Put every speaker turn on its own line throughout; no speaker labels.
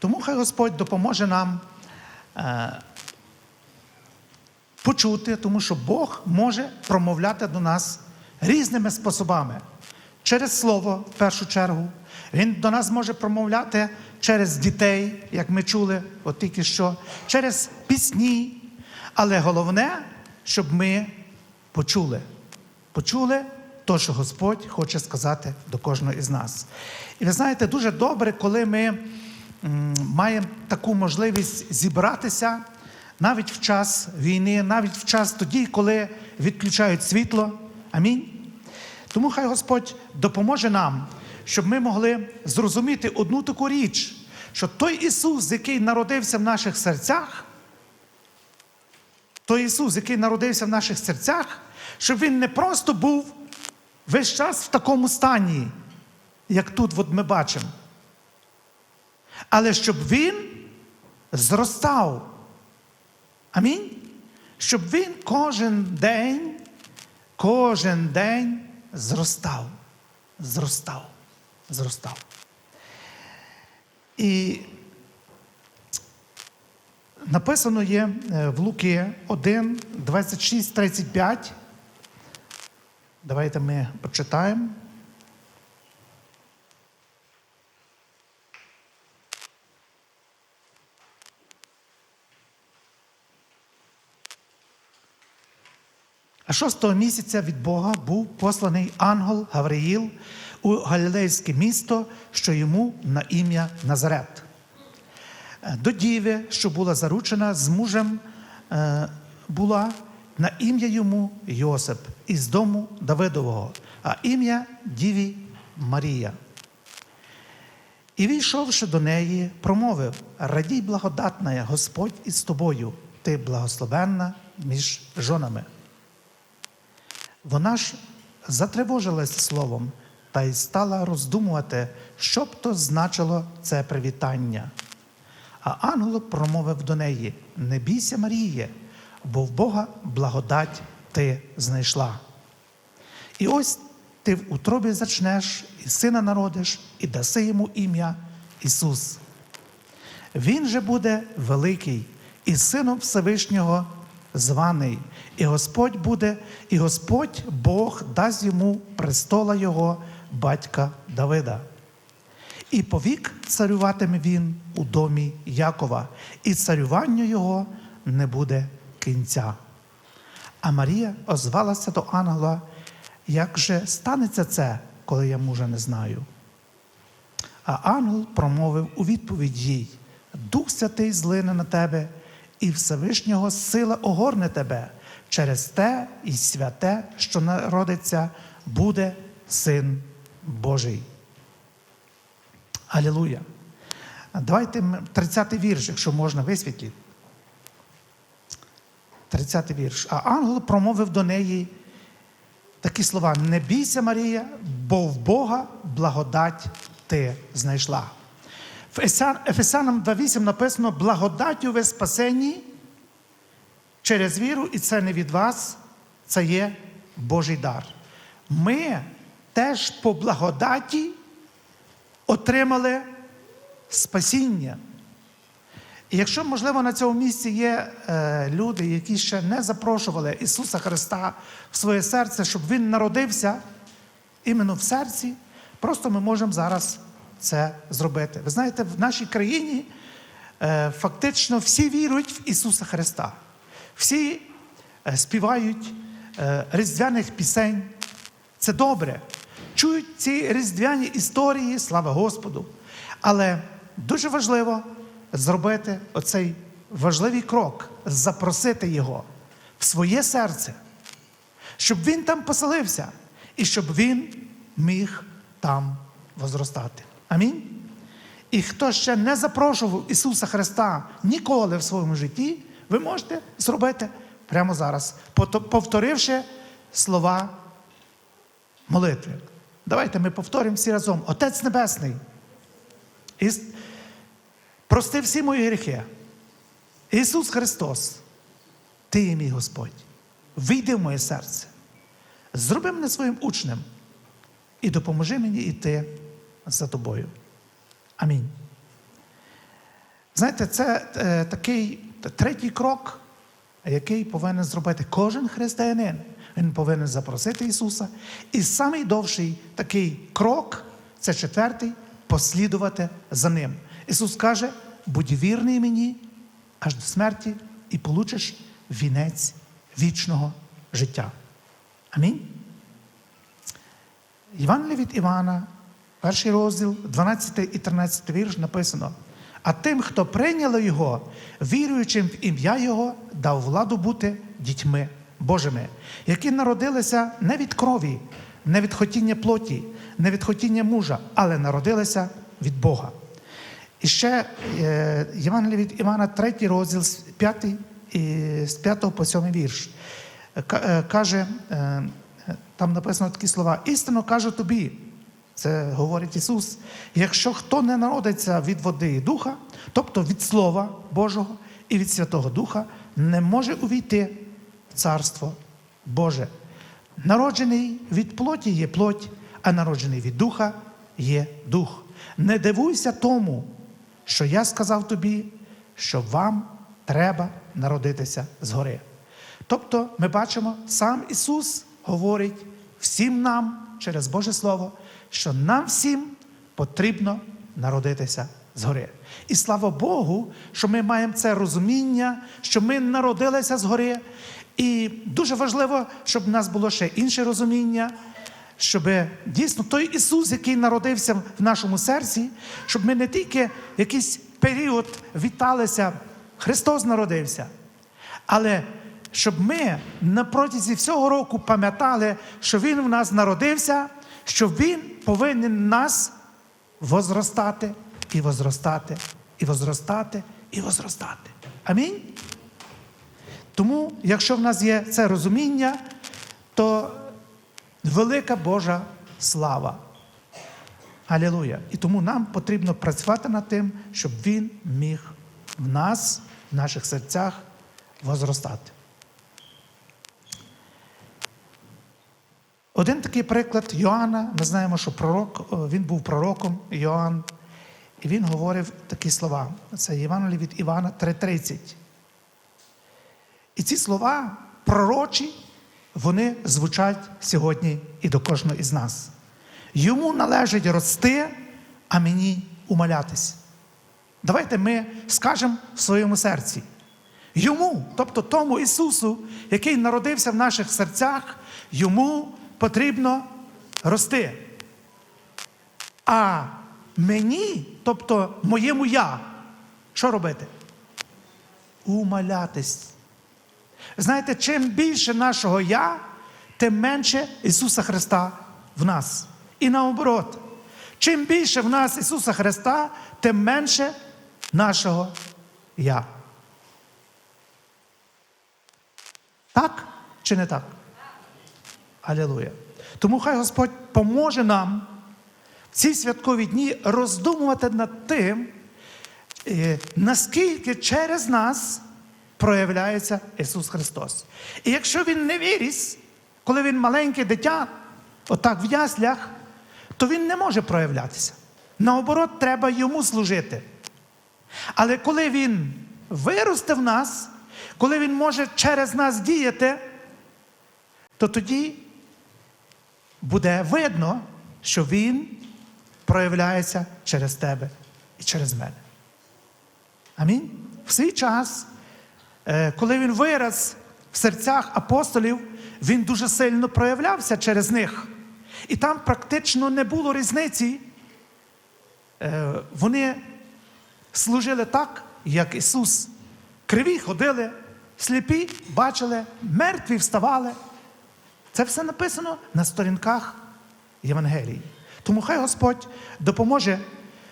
Тому хай Господь допоможе нам е, почути, тому що Бог може промовляти до нас різними способами. Через слово, в першу чергу. Він до нас може промовляти через дітей, як ми чули, от тільки що, через пісні. Але головне, щоб ми почули. Почули то, що Господь хоче сказати до кожного із нас. І ви знаєте, дуже добре, коли ми м, маємо таку можливість зібратися навіть в час війни, навіть в час тоді, коли відключають світло. Амінь. Тому хай Господь допоможе нам, щоб ми могли зрозуміти одну таку річ, що той Ісус, який народився в наших серцях, той Ісус, який народився в наших серцях, щоб Він не просто був весь час в такому стані, як тут от ми бачимо, але щоб Він зростав. Амінь. Щоб Він кожен день, кожен день зростав, зростав, зростав. І написано є е, в Луки 1, 26, 35. Давайте ми почитаємо. А шостого місяця від Бога був посланий ангел Гавриїл у Галілейське місто, що йому на ім'я Назарет. Е, До діви, що була заручена з мужем, е, була на ім'я йому Йосип із дому Давидового, а ім'я діві Марія. І війшовши до неї, промовив: Радій благодатна, Господь із тобою, ти благословенна між жонами. Вона ж затривожилась словом та й стала роздумувати, що б то значило це привітання. А ангел промовив до неї: Не бійся, Маріє, бо в Бога благодать ти знайшла. І ось ти в утробі зачнеш, і сина народиш, і даси йому ім'я Ісус. Він же буде великий, і сином Всевишнього званий, і Господь буде, і Господь Бог дасть йому престола Його, батька Давида. І повік царюватиме він у домі Якова, і царюванню його не буде кінця. А Марія озвалася до ангела, як же станеться це, коли я мужа не знаю. А ангел промовив у відповідь їй: Дух Святий злине на тебе, і Всевишнього сила огорне тебе. Через те і святе, що народиться, буде Син Божий. Алілуя. Давайте 30-й вірш, якщо можна висвітлити. 30-й вірш. А ангел промовив до неї такі слова: Не бійся, Марія, бо в Бога благодать ти знайшла. В Ефесянам 2.8 написано: благодаттю ви спасені через віру, і це не від вас, це є Божий дар. Ми теж по благодаті отримали спасіння. І якщо, можливо, на цьому місці є е, люди, які ще не запрошували Ісуса Христа в своє серце, щоб Він народився іменно в серці, просто ми можемо зараз це зробити. Ви знаєте, в нашій країні е, фактично всі вірують в Ісуса Христа. Всі е, співають е, різдвяних пісень. Це добре. Чують ці різдвяні історії, слава Господу. Але дуже важливо зробити оцей важливий крок, запросити його в своє серце, щоб він там поселився і щоб він міг там возростати. Амінь. І хто ще не запрошував Ісуса Христа ніколи в своєму житті, ви можете зробити прямо зараз, повторивши слова молитви. Давайте ми повторимо всі разом. Отець Небесний, прости всі мої гріхи. Ісус Христос, Ти є мій Господь. Вийди в моє серце. Зроби мене своїм учнем і допоможи мені йти за тобою. Амінь. Знаєте, це е, такий третій крок, який повинен зробити кожен християнин. Він повинен запросити Ісуса. І самий довший такий крок це четвертий послідувати за Ним. Ісус каже: будь вірний мені аж до смерті, і получиш вінець вічного життя. Амінь. Євангеліє від Івана, перший розділ, 12 і 13 вірш написано. А тим, хто прийняли його, віруючим в ім'я Його, дав владу бути дітьми Божими, які народилися не від крові, не від хотіння плоті, не від хотіння мужа, але народилися від Бога. І ще е, від Івана, 3 розділ, з 5, з 5 по 7 вірш. Е, Каже, е, там написано такі слова: істинно кажу тобі, це говорить Ісус. Якщо хто не народиться від води і духа, тобто від Слова Божого і від Святого Духа, не може увійти в Царство Боже. Народжений від плоті є плоть, а народжений від духа є дух. Не дивуйся тому, що я сказав тобі, що вам треба народитися згори. Тобто, ми бачимо, сам Ісус говорить всім нам через Боже Слово, що нам всім потрібно народитися згори. І слава Богу, що ми маємо це розуміння, що ми народилися згори. І дуже важливо, щоб в нас було ще інше розуміння, щоб дійсно той Ісус, який народився в нашому серці, щоб ми не тільки якийсь період віталися, Христос народився, але щоб ми на протязі всього року пам'ятали, що Він в нас народився, що Він повинен нас возростати і возростати, і возростати, і возростати. Амінь. Тому, якщо в нас є це розуміння, то велика Божа слава. Алілуя. І тому нам потрібно працювати над тим, щоб Він міг в нас, в наших серцях возростати. Один такий приклад Йоанна. Ми знаємо, що пророк, він був пророком Йоанн, і він говорив такі слова. Це Євангеліє від Івана 3:30. І ці слова пророчі, вони звучать сьогодні і до кожного із нас. Йому належить рости, а мені умалятись. Давайте ми скажемо в своєму серці. Йому, тобто тому Ісусу, який народився в наших серцях, йому потрібно рости. А мені, тобто моєму я, що робити? Умалятись. Знаєте, чим більше нашого я, тим менше Ісуса Христа в нас. І наоборот, чим більше в нас Ісуса Христа, тим менше нашого я. Так чи не так? Алілуя. Тому хай Господь поможе нам в ці святкові дні роздумувати над тим, е, наскільки через нас проявляється Ісус Христос. І якщо Він не виріс, коли Він маленьке дитя, отак в яслях, то Він не може проявлятися. Наоборот, треба йому служити. Але коли Він виросте в нас, коли Він може через нас діяти, то тоді буде видно, що Він проявляється через тебе і через мене. Амінь. В свій час, е, коли він вираз в серцях апостолів, він дуже сильно проявлявся через них. І там практично не було різниці. Е, Вони служили так, як Ісус. Криві ходили, сліпі бачили, мертві вставали. Це все написано на сторінках Євангелії. Тому хай Господь допоможе,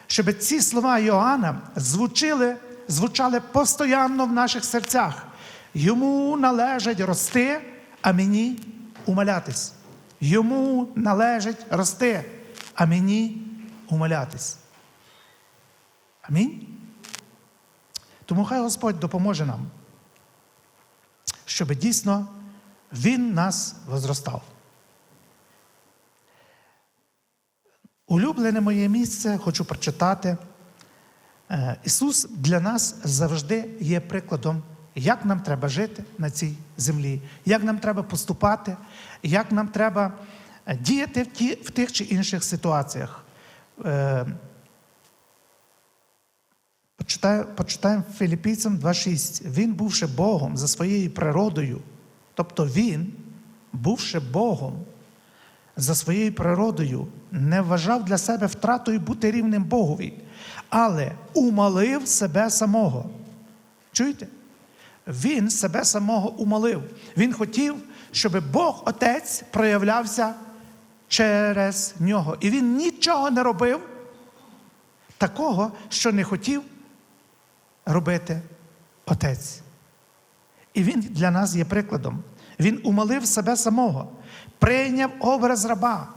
щоб ці слова Йоанна звучили, звучали постоянно в наших серцях. Йому належить рости, а мені умалятись. Йому належить рости, а мені умалятись. Амінь. Тому хай Господь допоможе нам, щоб дійсно Він нас возростав. Улюблене моє місце хочу прочитати Е, Ісус для нас завжди є прикладом, як нам треба жити на цій землі, як нам треба поступати, як нам треба е, діяти в, ті, в тих чи інших ситуаціях. Е, почитаємо Філіппійцям 2.6. Він, бувши Богом за своєю природою, тобто Він, бувши Богом за своєю природою, не вважав для себе втратою бути рівним Богові, але умалив себе самого. Чуєте? Він себе самого умалив. Він хотів, щоб Бог Отець проявлявся через нього. І він нічого не робив такого, що не хотів робити Отець. І він для нас є прикладом. Він умолив себе самого, прийняв образ раба.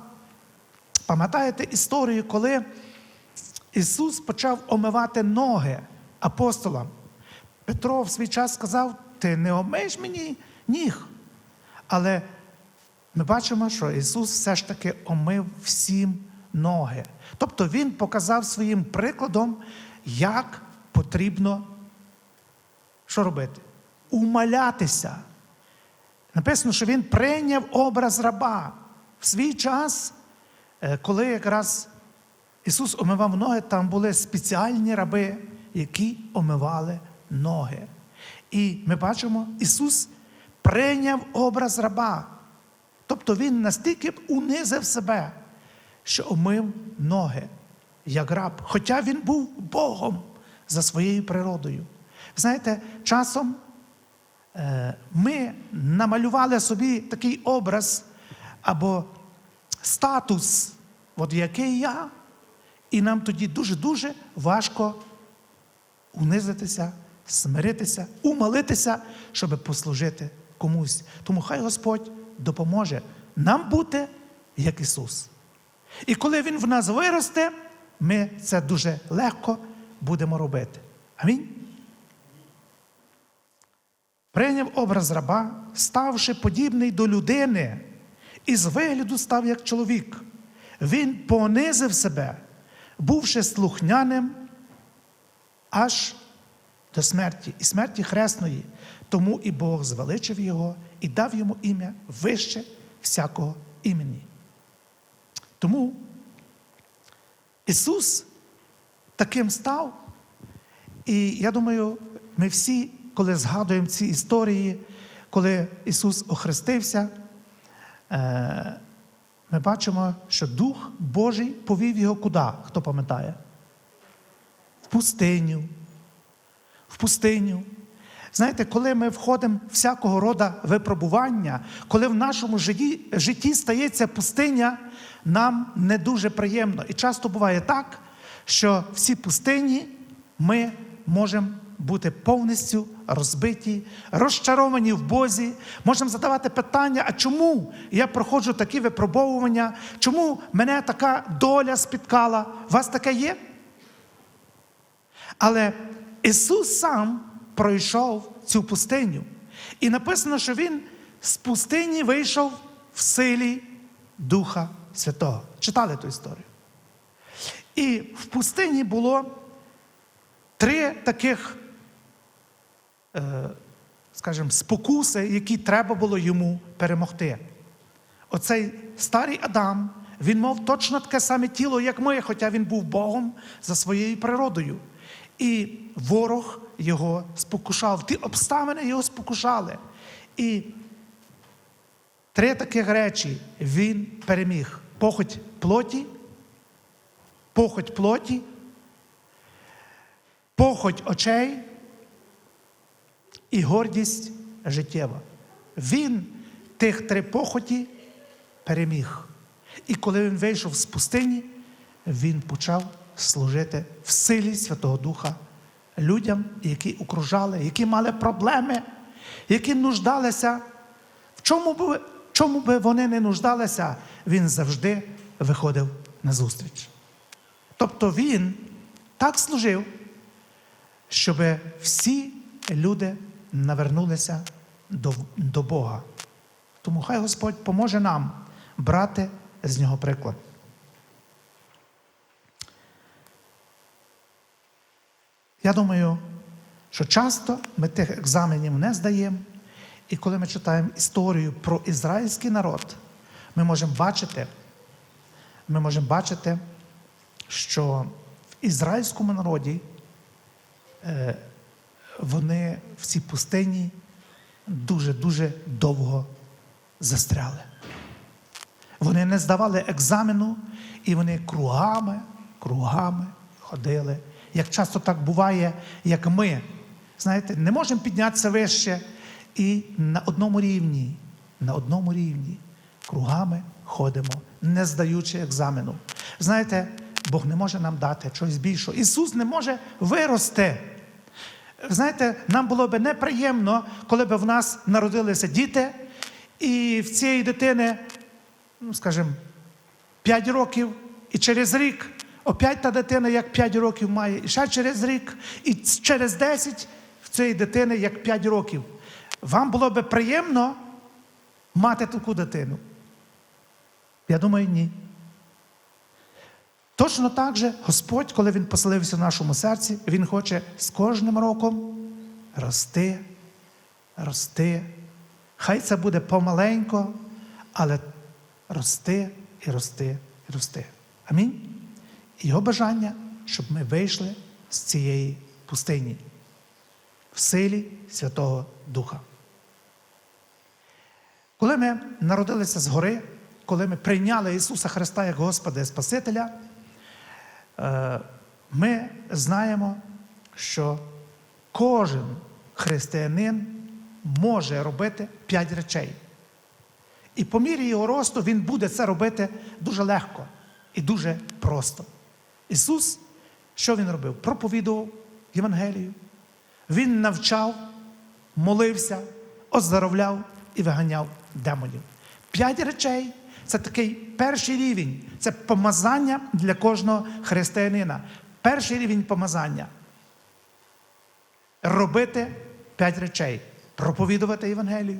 Пам'ятаєте історію, коли Ісус почав омивати ноги апостолам? Петро в свій час сказав: Ти не омиєш мені ніг. Але ми бачимо, що Ісус все ж таки омив всім ноги. Тобто Він показав своїм прикладом, як потрібно що робити? Умалятися. Написано, що він прийняв образ раба. В свій час, е, коли якраз Ісус омивав ноги, там були спеціальні раби, які омивали ноги. І ми бачимо, Ісус прийняв образ раба. Тобто Він настільки унизив себе, що омив ноги, як раб. Хоча він був Богом за своєю природою. Знаєте, часом ми намалювали собі такий образ або статус, от який я, і нам тоді дуже-дуже важко унизитися, смиритися, умолитися, щоб послужити комусь. Тому хай Господь допоможе нам бути як Ісус. І коли Він в нас виросте, ми це дуже легко будемо робити. Амінь. Прийняв образ раба, ставши подібний до людини, і з вигляду став як чоловік. Він понизив себе, бувши слухняним аж до смерті, і смерті хресної. Тому і Бог звеличив його і дав йому ім'я вище всякого імені. Тому Ісус таким став. І я думаю, ми всі, коли згадуємо ці історії, коли Ісус охрестився, е, ми бачимо, що Дух Божий повів його куди? Хто пам'ятає? В пустиню. В пустиню. Знаєте, коли ми входимо в всякого роду випробування, коли в нашому житті, житті стається пустиня, нам не дуже приємно. І часто буває так, що всі пустині ми можемо бути повністю розбиті, розчаровані в Бозі, можемо задавати питання, а чому я проходжу такі випробовування, чому мене така доля спіткала? У вас таке є? Але Ісус сам пройшов цю пустиню. І написано, що Він з пустині вийшов в силі Духа Святого. Читали ту історію. І в пустині було три таких, скажімо, спокуси, які треба було йому перемогти. Оцей старий Адам, він мав точно таке саме тіло, як ми, хоча він був Богом за своєю природою. І ворог його спокушав. Ті обставини його спокушали. І три таких речі він переміг: похоть плоті, похоть плоті, похоть очей і гордість життєва. Він тих три похоті переміг. І коли він вийшов з пустині, він почав служити в силі Святого Духа людям, які окружали, які мали проблеми, які нуждалися. В чому би, чому би вони не нуждалися, він завжди виходив на зустріч. Тобто він так служив, щоб всі люди навернулися до, до Бога. Тому хай Господь поможе нам брати з нього приклад. Я думаю, що часто ми тих екзаменів не здаємо, і коли ми читаємо історію про ізраїльський народ, ми можемо бачити, ми можемо бачити, що в ізраїльському народі е, вони в цій пустині дуже-дуже довго застряли. Вони не здавали екзамену, і вони кругами, кругами ходили. Як часто так буває, як ми, знаєте, не можемо піднятися вище і на одному рівні, на одному рівні кругами ходимо, не здаючи екзамену. Знаєте, Бог не може нам дати чогось більшого. Ісус не може вирости. Знаєте, нам було б неприємно, коли б в нас народилися діти, і в цієї дитини, ну, скажімо, 5 років, і через рік опять та дитина як 5 років має, і ще через рік, і через 10 в цієї дитини як 5 років. Вам було б приємно мати таку дитину? Я думаю, ні. Точно так же Господь, коли Він поселився в нашому серці, Він хоче з кожним роком рости, рости. Хай це буде помаленько, але рости і рости і рости. Амінь. Його бажання, щоб ми вийшли з цієї пустині в силі Святого Духа. Коли ми народилися згори, коли ми прийняли Ісуса Христа як Господа і Спасителя, ми знаємо, що кожен християнин може робити п'ять речей. І по мірі його росту він буде це робити дуже легко і дуже просто. Ісус, що Він робив? Проповідував Євангелію. Він навчав, молився, оздоровляв і виганяв демонів. П'ять речей це такий перший рівень, це помазання для кожного християнина. Перший рівень помазання. Робити п'ять речей: проповідувати Євангелію,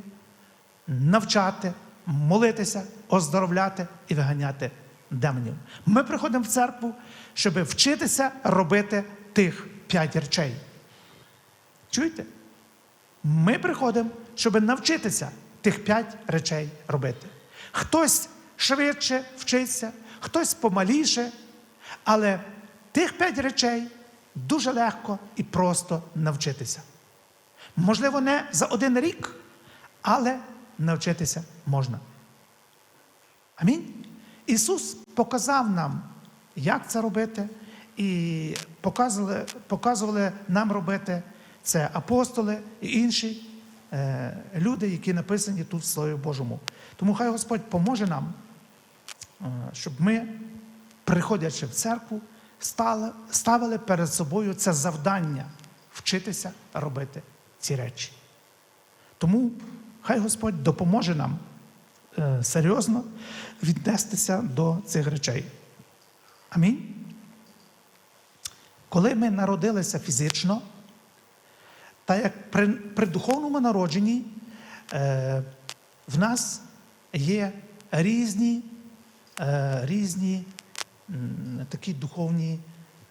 навчати, молитися, оздоровляти і виганяти демонів. Ми приходимо в церкву, щоб вчитися робити тих п'ять речей. Чуєте? Ми приходимо, щоб навчитися тих п'ять речей робити. Хтось швидше вчиться, хтось помаліше, але тих п'ять речей дуже легко і просто навчитися. Можливо, не за один рік, але навчитися можна. Амінь. Ісус показав нам, як це робити, і показували, показували нам робити це апостоли і інші е, люди, які написані тут в Слові Божому. Тому хай Господь поможе нам, е, щоб ми, приходячи в церкву, ставили перед собою це завдання вчитися робити ці речі. Тому хай Господь допоможе нам е, серйозно віднестися до цих речей. Амінь. Коли ми народилися фізично, та як при, при духовному народженні е, в нас є різні, е, різні такі духовні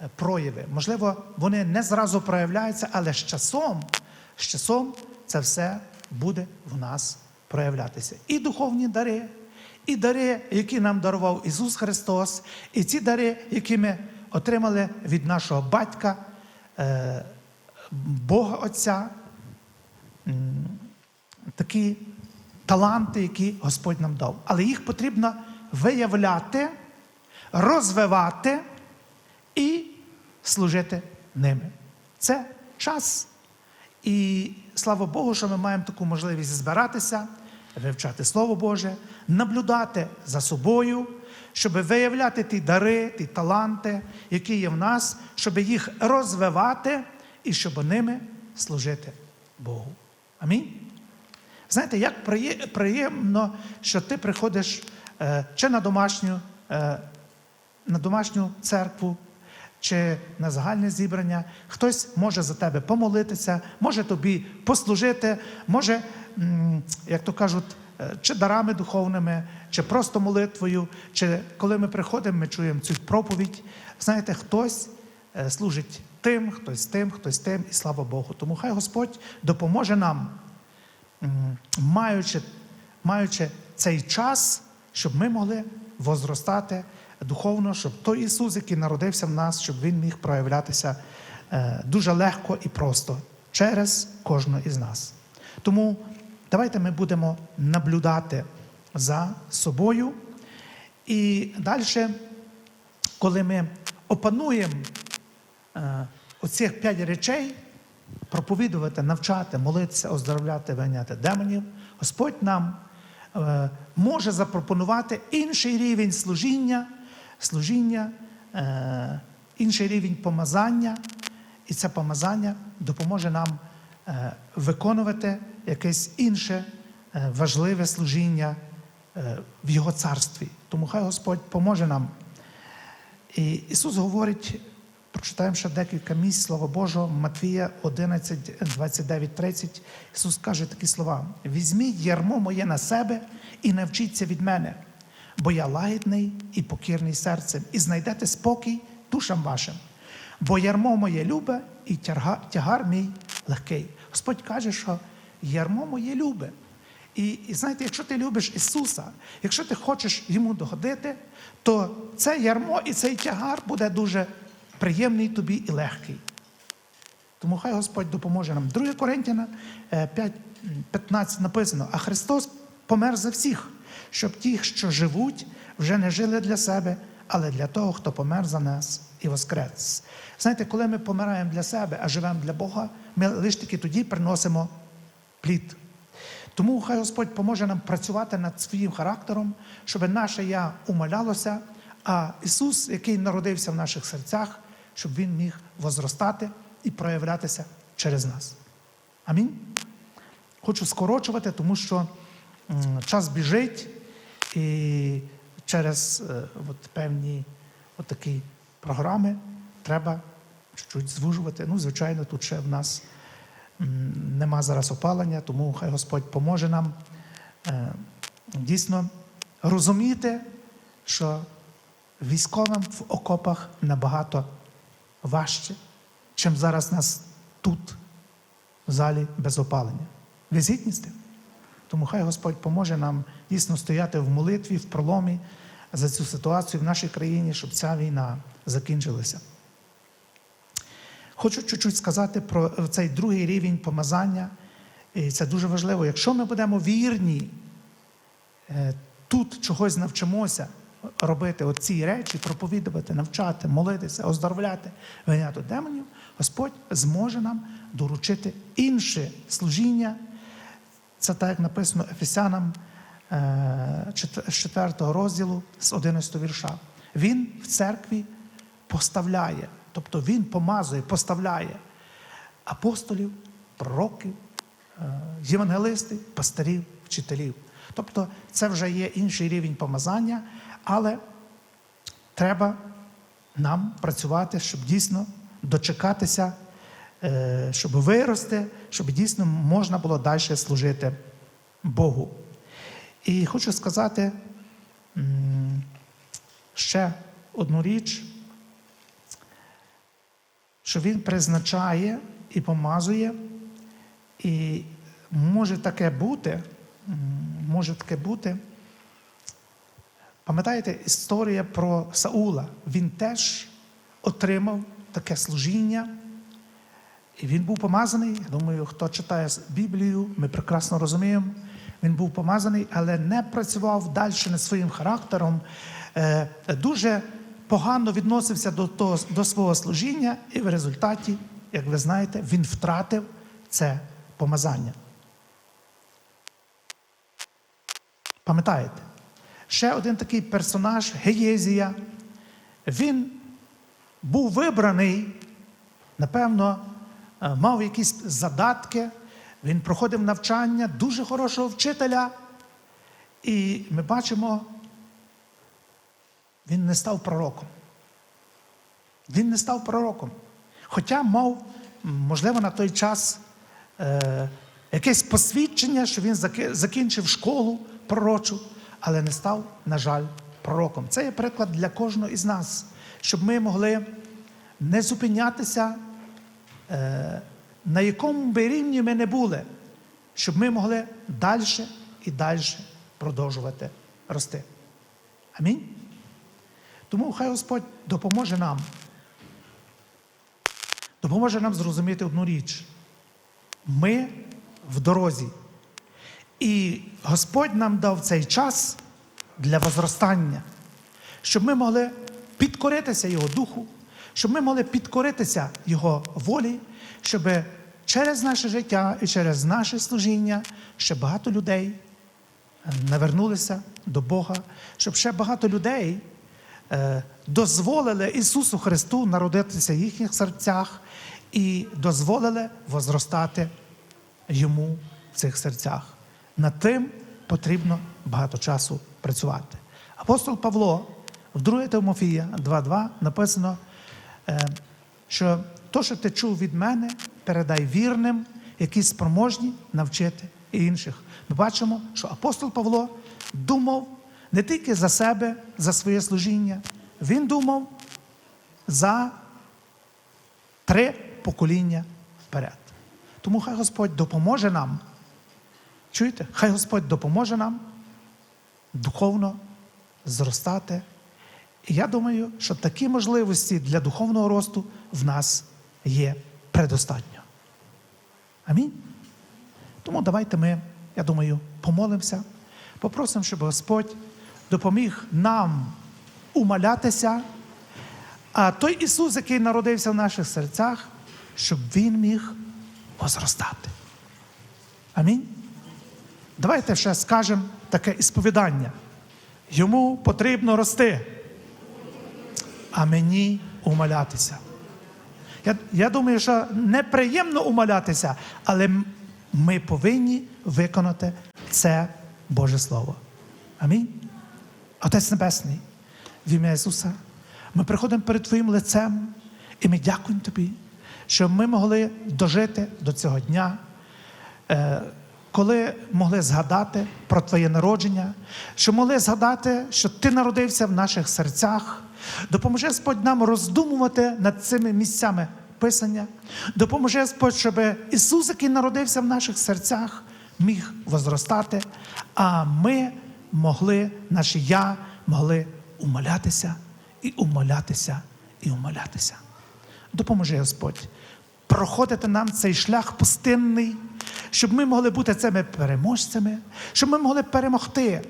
е, прояви. Можливо, вони не зразу проявляються, але з часом, з часом це все буде в нас проявлятися. І духовні дари, і дари, які нам дарував Ісус Христос, і ці дари, які ми отримали від нашого батька, е, Бога Отця, такі таланти, які Господь нам дав. Але їх потрібно виявляти, розвивати і служити ними. Це час. І слава Богу, що ми маємо таку можливість збиратися, вивчати Слово Боже, наблюдати за собою, щоб виявляти ті дари, ті таланти, які є в нас, щоб їх розвивати і щоб ними служити Богу. Амінь. Знаєте, як приємно, що ти приходиш е, чи на домашню, е, на домашню церкву, чи на загальне зібрання. Хтось може за тебе помолитися, може тобі послужити, може, як то кажуть, е, чи дарами духовними, чи просто молитвою, чи коли ми приходимо, ми чуємо цю проповідь. Знаєте, хтось служить тим, хтось тим, хтось тим, і слава Богу. Тому хай Господь допоможе нам, маючи, маючи цей час, щоб ми могли возростати духовно, щоб той Ісус, який народився в нас, щоб Він міг проявлятися е, дуже легко і просто через кожного із нас. Тому давайте ми будемо наблюдати за собою. І далі, коли ми опануємо е, оцих п'ять речей, проповідувати, навчати, молитися, оздоровляти, виганяти демонів, Господь нам е, може запропонувати інший рівень служіння, служіння, е, інший рівень помазання, і це помазання допоможе нам е, виконувати якесь інше е, важливе служіння е, в Його царстві. Тому хай Господь поможе нам. І Ісус говорить, прочитаємо ще декілька місць Слова Божого, Матвія 11, 29, 30. Ісус каже такі слова: візьміть ярмо моє на себе і навчіться від мене, бо я лагідний і покірний серцем, і знайдете спокій душам вашим. Бо ярмо моє любе і тяга- тягар мій легкий. Господь каже, що ярмо моє любе. І, і знаєте, якщо ти любиш Ісуса, якщо ти хочеш йому догодити, то це ярмо і цей тягар буде дуже приємний тобі і легкий. Тому хай Господь допоможе нам. 2 Коринтяна 5, 15 написано: а Христос помер за всіх, щоб ті, що живуть, вже не жили для себе, але для того, хто помер за нас і воскрес. Знаєте, коли ми помираємо для себе, а живемо для Бога, ми лише тільки тоді приносимо плід. Тому хай Господь поможе нам працювати над своїм характером, щоб наше я умалялося, а Ісус, який народився в наших серцях, щоб Він міг возростати і проявлятися через нас. Амінь. Хочу скорочувати, тому що час біжить, і через е, от, певні от такі програми треба чуть звужувати. Ну, звичайно, тут ще в нас нема зараз опалення, тому хай Господь поможе нам е, дійсно розуміти, що військовим в окопах набагато важче, чим зараз нас тут, в залі без опалення. Ви з тим? Тому хай Господь поможе нам дійсно стояти в молитві, в проломі за цю ситуацію в нашій країні, щоб ця війна закінчилася. Хочу чуть-чуть сказати про цей другий рівень помазання. І це дуже важливо. Якщо ми будемо вірні, е, тут чогось навчимося робити оці речі, проповідувати, навчати, молитися, оздоровляти, виганяти демонів, Господь зможе нам доручити інше служіння. Це так, як написано Ефесянам е, з 4 розділу з 11 вірша. Він в церкві поставляє, тобто він помазує, поставляє апостолів, пророків, е, євангелистів, пастирів, вчителів. Тобто це вже є інший рівень помазання, але треба нам працювати, щоб дійсно дочекатися, е, щоб вирости, щоб дійсно можна було далі служити Богу. І хочу сказати ще одну річ, що він призначає і помазує, і може таке бути, може таке бути. Пам'ятаєте історія про Саула? Він теж отримав таке служіння, і він був помазаний. Я думаю, хто читає Біблію, ми прекрасно розуміємо. Він був помазаний, але не працював далі над своїм характером. Е, Дуже погано відносився до, того, до свого служіння, і в результаті, як ви знаєте, він втратив це помазання. Пам'ятаєте? Ще один такий персонаж Геєзія. Він був вибраний, напевно, е, мав якісь задатки. Він проходив навчання дуже хорошого вчителя. І ми бачимо, він не став пророком. Він не став пророком. Хоча мав, можливо, на той час е, якесь посвідчення, що він закінчив школу пророчу, але не став, на жаль, пророком. Це є приклад для кожного із нас, щоб ми могли не зупинятися на якому би рівні ми не були, щоб ми могли далі і далі продовжувати рости. Амінь. Тому хай Господь допоможе нам. Допоможе нам зрозуміти одну річ. Ми в дорозі. І Господь нам дав цей час для возростання, щоб ми могли підкоритися Його духу, щоб ми могли підкоритися Його волі, щоб через наше життя і через наше служіння ще багато людей навернулися до Бога, щоб ще багато людей е, дозволили Ісусу Христу народитися в їхніх серцях і дозволили возростати Йому в цих серцях. Над тим потрібно багато часу працювати. Апостол Павло в 2 Тимофія 2.2 написано, е, що то, що ти чув від мене, передай вірним, які спроможні навчити і інших. Ми бачимо, що апостол Павло думав не тільки за себе, за своє служіння, він думав за три покоління вперед. Тому хай Господь допоможе нам. Чуєте? Хай Господь допоможе нам духовно зростати. І я думаю, що такі можливості для духовного росту в нас є предостатньо. Амінь. Тому давайте ми, я думаю, помолимося, попросимо, щоб Господь допоміг нам умалятися, а той Ісус, який народився в наших серцях, щоб Він міг возростати. Амінь. Давайте ще скажемо таке ісповідання. Йому потрібно рости, а мені умалятися. Я, я думаю, що неприємно умалятися, але ми повинні виконати це Боже Слово. Амінь. Отець Небесний, в ім'я Ісуса, ми приходимо перед Твоїм лицем і ми дякуємо Тобі, що ми могли дожити до цього дня, е, коли могли згадати про Твоє народження, що могли згадати, що Ти народився в наших серцях. Допоможи Господь нам роздумувати над цими місцями Писання. Допоможи Господь, щоб Ісус, який народився в наших серцях, міг возростати, а ми могли, наші я могли умолятися і умолятися і умолятися. Допоможи Господь проходити нам цей шлях пустинний, щоб ми могли бути цими переможцями, щоб ми могли перемогти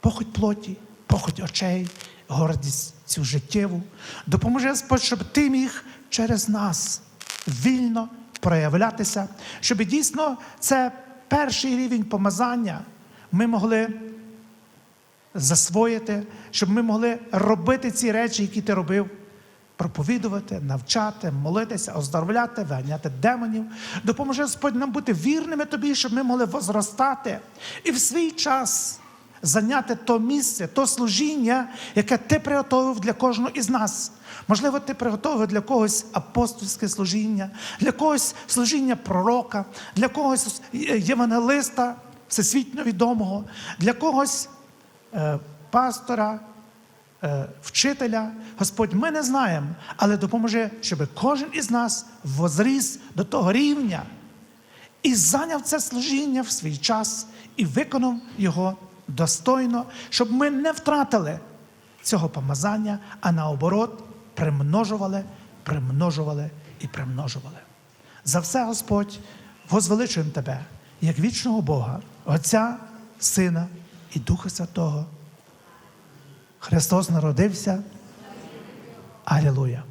похоть плоті, похоть очей, гордість цю життєву. Допоможи Господь, щоб ти міг через нас вільно проявлятися, щоб дійсно це перший рівень помазання ми могли засвоїти, щоб ми могли робити ці речі, які ти робив. Проповідувати, навчати, молитися, оздоровляти, виганяти демонів. Допоможи Господь нам бути вірними тобі, щоб ми могли возростати і в свій час зайняти то місце, то служіння, яке ти приготовив для кожного із нас. Можливо, ти приготовив для когось апостольське служіння, для когось служіння пророка, для когось євангелиста, всесвітньо відомого, для когось е, пастора, вчителя. Господь, ми не знаємо, але допоможи, щоб кожен із нас возріс до того рівня і зайняв це служіння в свій час і виконав його достойно, щоб ми не втратили цього помазання, а наоборот примножували, примножували і примножували. За все, Господь, возвеличуємо Тебе, як вічного Бога, Отця, Сина і Духа Святого. Христос народився. Алілуя!